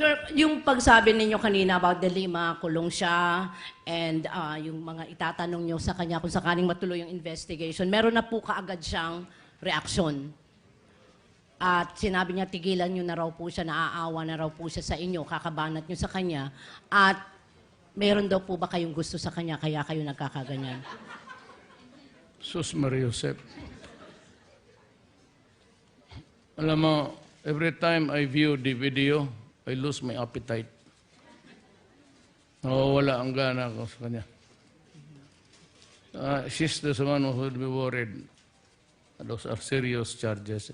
Sir, yung pagsabi ninyo kanina about the Lima, kulong siya, and ah, yung mga itatanong nyo sa kanya kung sakaling matuloy yung investigation, meron na po kaagad siyang reaksyon. At sinabi niya, tigilan nyo na raw po siya, naaawa na raw po siya sa inyo, kakabanat nyo sa kanya. At meron daw po ba kayong gusto sa kanya, kaya kayo nagkakaganyan? Sus Maria Josep. Alam mo, every time I view the video, I lose my appetite. Nawawala ang gana ko sa kanya. Uh, she's the one who would be worried. Those are serious charges.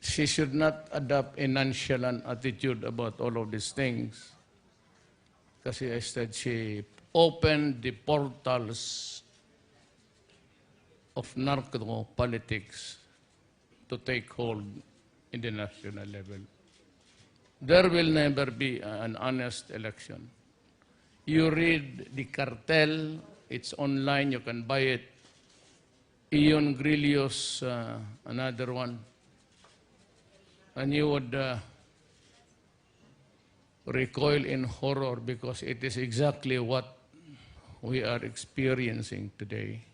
She should not adopt a nonchalant attitude about all of these things. Kasi I said she opened the portals of narco politics to take hold in the national level. There will never be an honest election. You read the cartel, it's online, you can buy it. Ion Grillo's uh, another one. And you would uh, recoil in horror because it is exactly what we are experiencing today.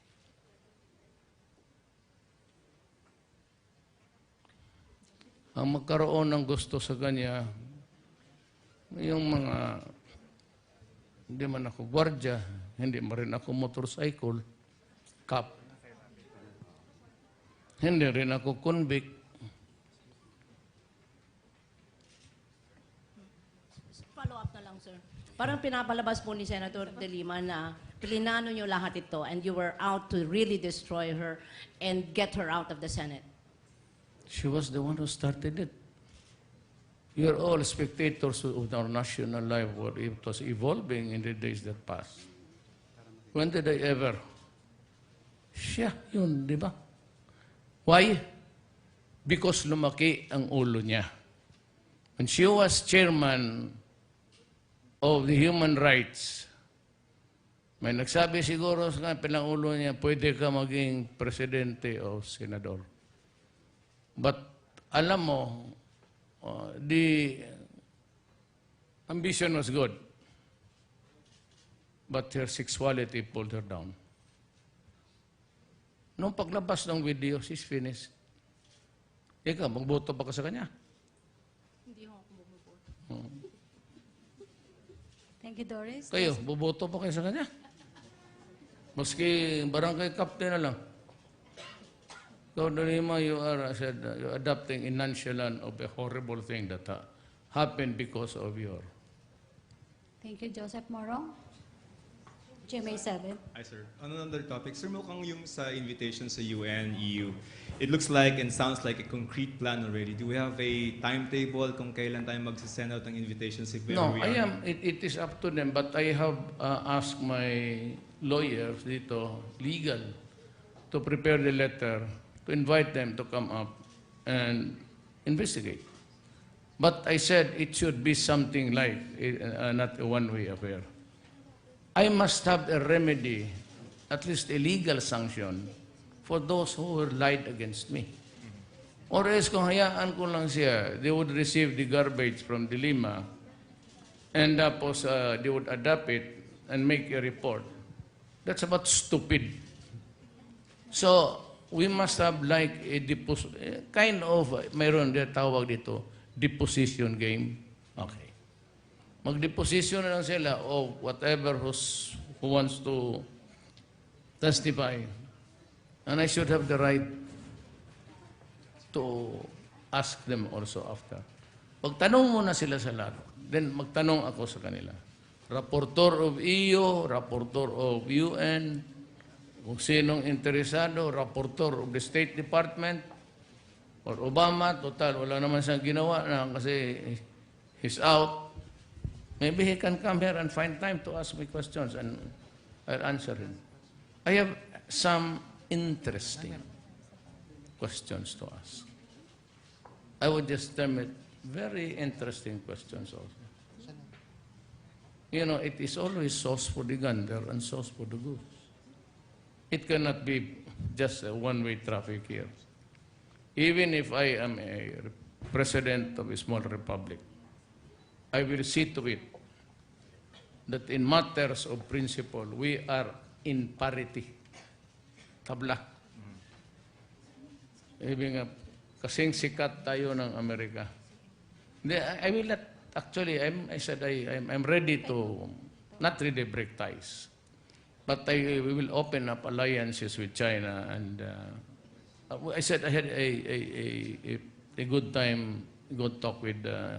ang magkaroon ng gusto sa kanya, yung mga, hindi man ako gwardya, hindi man rin ako motorcycle, cop. Hindi rin ako convict. Follow up na lang, sir. Parang pinapalabas po ni Senator De Lima na plinano nyo lahat ito and you were out to really destroy her and get her out of the Senate. She was the one who started it. You're all spectators of our national life, where it was evolving in the days that passed. When did I ever? Siya, yun, di ba? Why? Because lumaki ang ulo niya. When she was chairman of the human rights, may nagsabi siguro sa pilang ulo niya, pwede ka maging presidente o senador. But alam mo, uh, the ambition was good. But her sexuality pulled her down. Nung paglabas ng video, she's finished. Ikaw, magboto pa ka sa kanya? Thank you, Doris. Kayo, buboto pa kayo sa kanya? Maski barangay captain na lang. So, Lima, you are, I said, uh, you're adopting a nonchalant of a horrible thing that uh, happened because of your Thank you, Joseph Morong. GMA 7. Hi, sir. On another topic, sir, mukhang yung sa invitation sa UN, EU, it looks like and sounds like a concrete plan already. Do we have a timetable kung kailan tayo magsisend out ng invitations if No, we I are? am. It, it is up to them. But I have uh, asked my lawyers dito, legal, to prepare the letter, to invite them to come up and investigate. But I said it should be something like, uh, not a one-way affair. I must have a remedy, at least a legal sanction, for those who were lied against me. Or else kung hayaan ko lang siya, they would receive the garbage from the and tapos uh, they would adapt it and make a report. That's about stupid. So, we must have like a eh, kind of, mayroon tawag dito, deposition game. Okay. Mag-deposition na lang sila of whatever who's, who wants to testify. And I should have the right to ask them also after. Pagtanong muna sila sa lahat, then magtanong ako sa kanila. Rapporteur of EU, rapporteur of UN, kung sinong interesado, rapporteur of the State Department, or Obama, total, wala naman siyang ginawa na kasi he's out. Maybe he can come here and find time to ask me questions and I'll answer him. I have some interesting questions to ask. I would just term it very interesting questions also. you know, it is always sauce for the gander and sauce for the goose. It cannot be just a one-way traffic here. Even if I am a president of a small republic, I will see to it that in matters of principle, we are in parity. Tabla. Ibig nga, kasing sikat tayo ng Amerika. I will not, actually, I'm, I said I, I'm, I'm ready to not really break ties. But I, we will open up alliances with China and uh, I said I had a, a, a, a good time, good talk with uh,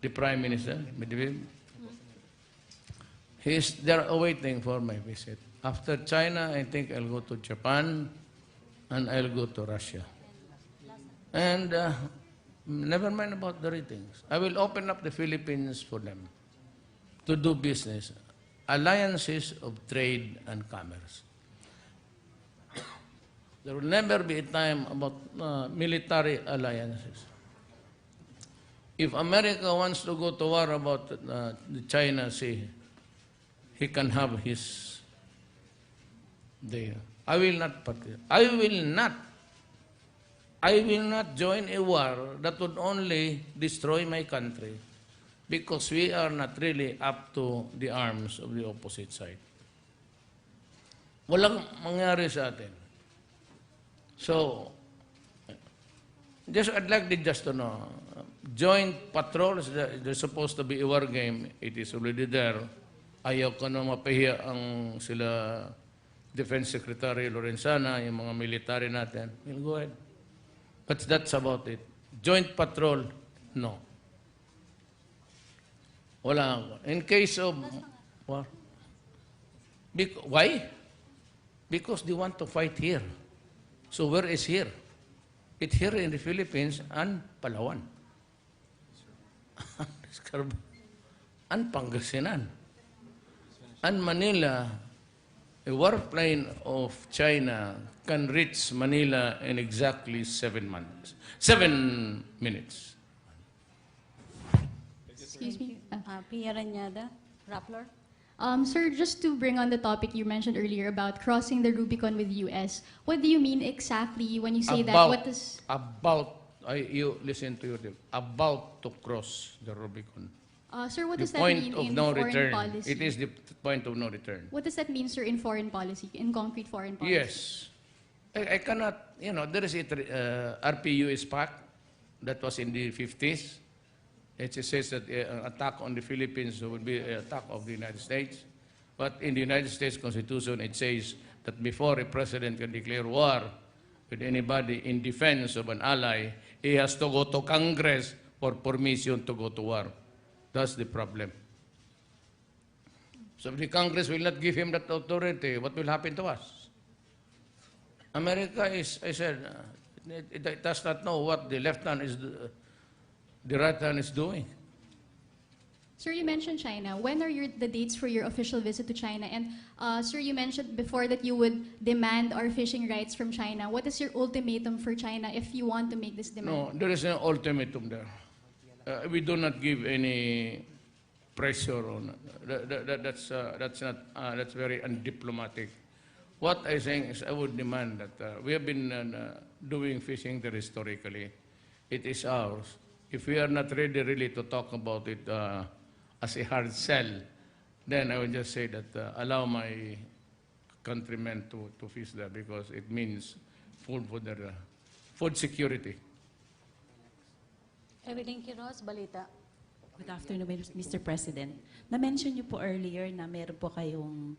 the Prime Minister, Medvedev. He's, they're awaiting for my visit. After China, I think I'll go to Japan and I'll go to Russia. And uh, never mind about the ratings. I will open up the Philippines for them to do business, alliances of trade and commerce. There will never be a time about uh, military alliances. If America wants to go to war about uh, China Sea, he can have his there. I will not participate. I will not. I will not join a war that would only destroy my country because we are not really up to the arms of the opposite side. Walang mangyari sa atin. So, just I'd like to just to know, uh, joint patrols, there- there's supposed to be a war game. It is already there. Ayaw ko na mapahiya ang sila Defense Secretary Lorenzana, yung mga military natin. We'll go ahead. But that's about it. Joint patrol, no. Wala. In case of war. Bec- why? Because they want to fight here. So where is here? It here in the Philippines and Palawan. Discarbo- and Pangasinan. And Manila, a warplane of China can reach Manila in exactly seven months, seven minutes. Excuse me. Uh, Pia Ranyada, Rappler. Um, sir, just to bring on the topic you mentioned earlier about crossing the Rubicon with U.S., what do you mean exactly when you say that? about, What does about, I, you listen to your, about to cross the Rubicon. uh, sir? What the does that point mean of in no foreign return. policy? It is the point of no return. What does that mean, sir, in foreign policy, in concrete foreign policy? Yes. I, I cannot, you know, there is a uh, RPUS pact that was in the 50s. It says that uh, an attack on the Philippines would be an attack of the United States. But in the United States Constitution, it says that before a president can declare war with anybody in defense of an ally, he has to go to Congress for permission to go to war. That's the problem. So if the Congress will not give him that authority, what will happen to us? America is, I said, uh, it, it, it does not know what the left hand is, the right hand is doing. Sir, you mentioned China. When are your, the dates for your official visit to China? And uh, sir, you mentioned before that you would demand our fishing rights from China. What is your ultimatum for China if you want to make this demand? No, there is an ultimatum there. Uh, we do not give any pressure on. That, that, that- that's uh, that's not uh, that's very undiplomatic. What I'm saying is, I would demand that uh, we have been uh, doing fishing there historically. It is ours. If we are not ready really to talk about it uh, as a hard sell, then I would just say that uh, allow my countrymen to, to fish there because it means food for their uh, food security. Evelyn Quiroz, Balita. Good afternoon, Mr. President. Na-mention niyo po earlier na meron po kayong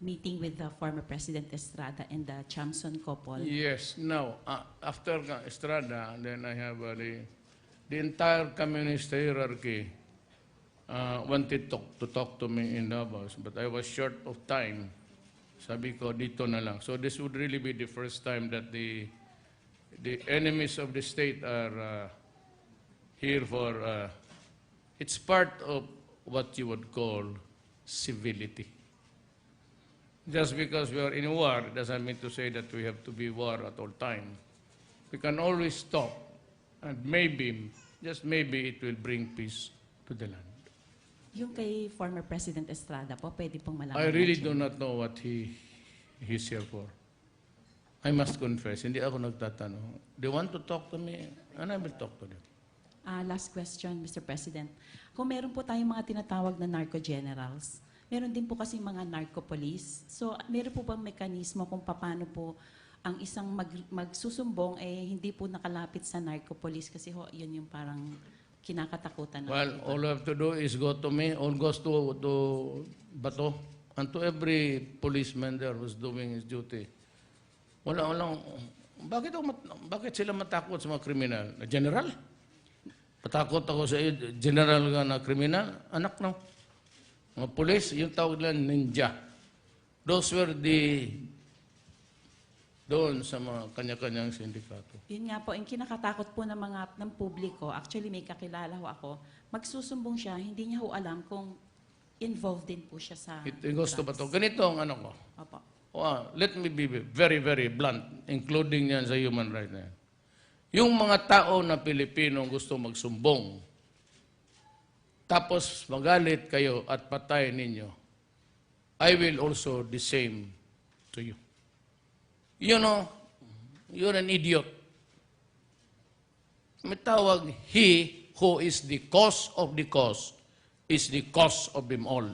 meeting with the former President Estrada and the Chamson couple. Yes. Now, uh, after Estrada, then I have uh, the, the entire communist hierarchy uh, wanted to, to talk to me in Davos, but I was short of time. Sabi ko, dito na lang. So this would really be the first time that the, the enemies of the state are uh, here for, uh, it's part of what you would call civility. Just because we are in war doesn't mean to say that we have to be war at all time. We can always stop, and maybe, just maybe, it will bring peace to the land. Yung kay former President Estrada po, pwede pong malaman. I really do not know what he he's here for. I must confess, hindi ako nagtatanong. They want to talk to me, and I will talk to them. Ah, last question, Mr. President. Kung meron po tayong mga tinatawag na narco generals, meron din po kasi mga narco police. So, meron po bang mekanismo kung paano po ang isang mag, magsusumbong eh hindi po nakalapit sa narco police kasi ho, yun yung parang kinakatakutan Well, all you have to do is go to me, all goes to, to Bato, and to every policeman there who's doing his duty. Wala, walang, bakit, mat- bakit sila matakot sa mga kriminal? Na general? Matakot ako sa iyo, general ka na kriminal? Anak no? Mga police, yung tawag nila ninja. Those were the doon sa mga kanya-kanyang sindikato. Yun nga po, yung kinakatakot po ng mga ng publiko, actually may kakilala ho ako, magsusumbong siya, hindi niya ho alam kung involved din po siya sa It, it goes to. Ganito ang ano ko. Opo. Wow, let me be very, very blunt, including yan sa human rights na yan. Yung mga tao na Pilipino gusto magsumbong, tapos magalit kayo at patay ninyo, I will also the same to you. You know, you're an idiot. May tawag, he who is the cause of the cause is the cause of them all.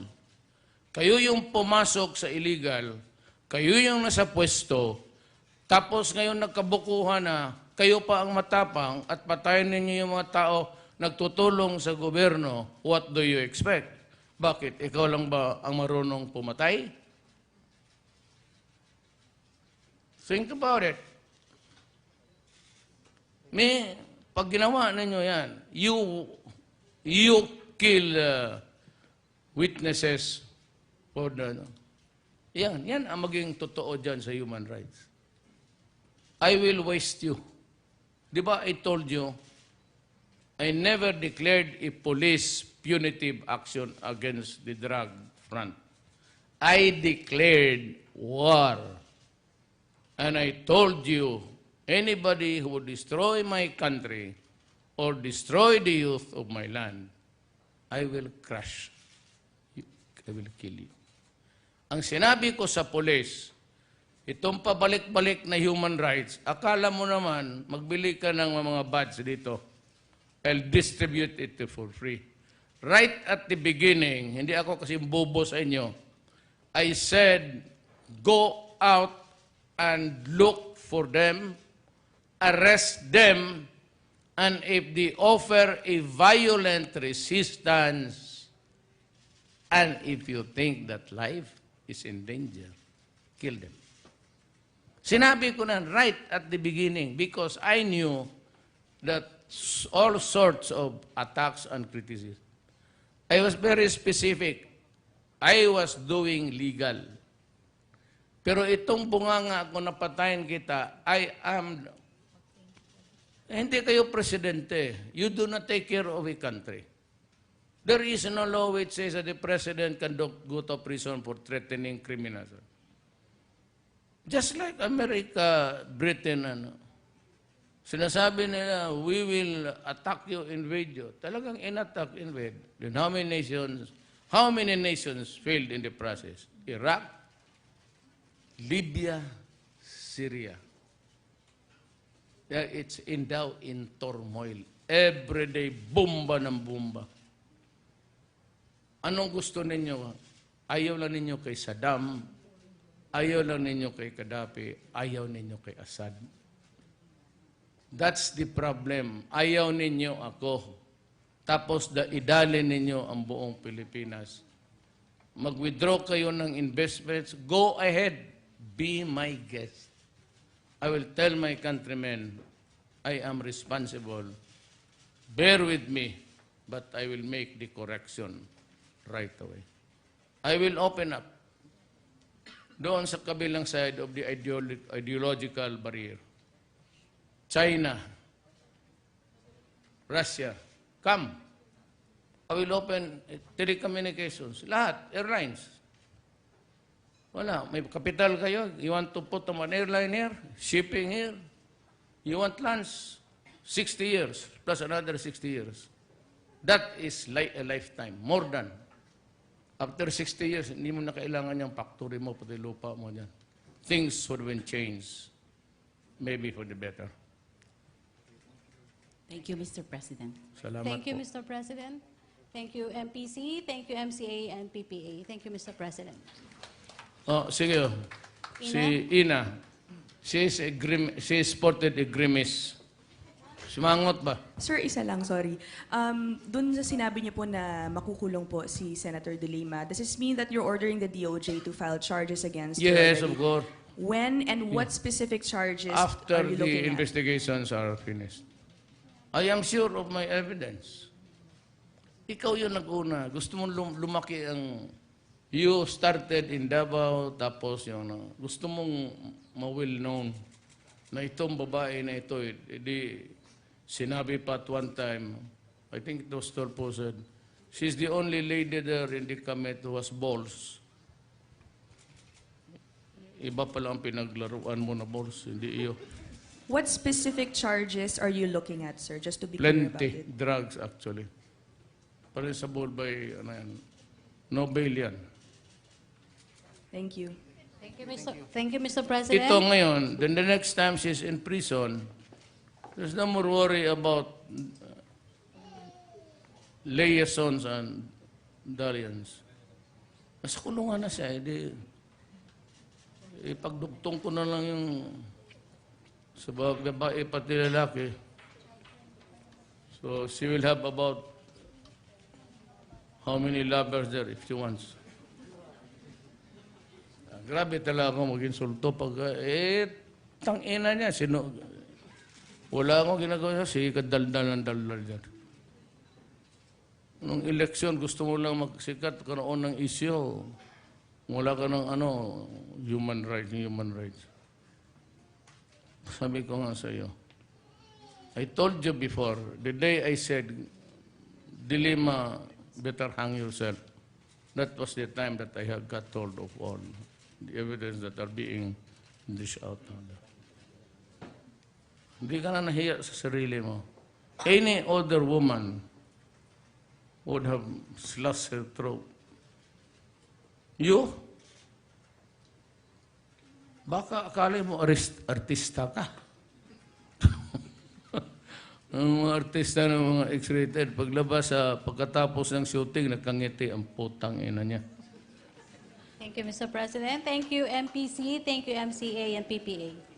Kayo yung pumasok sa illegal, kayo yung nasa pwesto, tapos ngayon nagkabukuhan na, kayo pa ang matapang at patayin ninyo yung mga tao nagtutulong sa gobyerno, what do you expect? Bakit? Ikaw lang ba ang marunong pumatay? Think about it. May, pag ginawa ninyo yan, you, you kill uh, witnesses for the, ano. Yan, yan ang maging totoo dyan sa human rights. I will waste you. Di ba I told you, I never declared a police punitive action against the drug front. I declared war. And I told you, anybody who would destroy my country or destroy the youth of my land, I will crush you. I will kill you. Ang sinabi ko sa police, itong pabalik-balik na human rights, akala mo naman, magbili ka ng mga badge dito. I'll distribute it for free. Right at the beginning, hindi ako kasi bobo sa inyo, I said, go out and look for them, arrest them, and if they offer a violent resistance, and if you think that life is in danger, kill them. Sinabi ko na right at the beginning because I knew that all sorts of attacks and criticism. I was very specific. I was doing legal. Pero itong bunganga kung napatayin kita, I am... Eh, hindi kayo presidente. You do not take care of a country. There is no law which says that the president can go to prison for threatening criminals. Just like America, Britain, ano. Sinasabi nila, we will attack you, invade you. Talagang in-attack, invade. Then how many nations, how many nations failed in the process? Iraq, Libya, Syria. Yeah, it's in now in turmoil. Every day, bomba ng bomba. Anong gusto ninyo? Ayaw lang ninyo kay Saddam, ayaw lang ninyo kay Gaddafi, ayaw ninyo kay Assad. That's the problem. Ayaw ninyo ako. Tapos da, idali ninyo ang buong Pilipinas. Mag-withdraw kayo ng investments, go ahead. Be my guest. I will tell my countrymen, I am responsible. Bear with me, but I will make the correction right away. I will open up doon sa kabilang side of the ideolo- ideological barrier. China, Russia, come. I will open eh, telecommunications, lahat, airlines. Wala, may capital kayo. You want to put an airline here, shipping here. You want lands, 60 years, plus another 60 years. That is like a lifetime, more than. After 60 years, hindi mo na kailangan yung factory mo, pati lupa mo dyan. Things would have been changed. Maybe for the better. Thank you, Mr. President. Salamat Thank you, po. Mr. President. Thank you, MPC. Thank you, MCA and PPA. Thank you, Mr. President. Oh, sige. oh. Si Ina. She is, a grim, she sported a grimace. Sumangot ba? Sir, isa lang, sorry. Um, Doon sa sinabi niyo po na makukulong po si Senator De Lima, does this mean that you're ordering the DOJ to file charges against her Yes, already? of course. When and what specific charges After are you the looking at? investigations are finished. I am sure of my evidence. Ikaw yung nag-una. Gusto mo lum- lumaki ang... You started in Davao, tapos yung... ano, gusto mong ma-well known na itong babae na ito, eh, di, sinabi pa at one time, I think it was Torpo said, she's the only lady there in the Kamet who has balls. Iba pala ang pinaglaruan mo na balls, hindi iyo. What specific charges are you looking at, sir? Just to be clear about Plenty. it. Drugs, actually. Parin sa ball by, ano yan, no bail yan. Thank you. Thank you, Mr. Thank you, Mr. President. Ito ngayon, then the next time she's in prison, there's no more worry about uh, liaisons and dalliance. Nasa kulungan na siya, edi, ipagdugtong ko na lang yung sa babae pati lalaki. So she will have about how many lovers there if she wants. Grabe talaga ako mag-insulto pag, eh, tangina niya, sino, wala akong ginagawa siya, sige, kadaldal ng daldal dyan. Nung eleksyon, gusto mo lang magsikat, karoon ng isyo. Wala ka ng ano, human rights, human rights. Sabi ko nga sa iyo, I told you before, the day I said, Dilima, better hang yourself. That was the time that I had got told of all the evidence that are being dished out. Hindi ka na nahiya sa sarili mo. Any other woman would have slashed her throat. You? Baka akala mo arist, artista ka. Ang mga artista ng mga X-rated, paglabas sa pagkatapos ng shooting, nagkangiti ang putang ina niya. Thank you, Mr. President. Thank you, MPC. Thank you, MCA and PPA.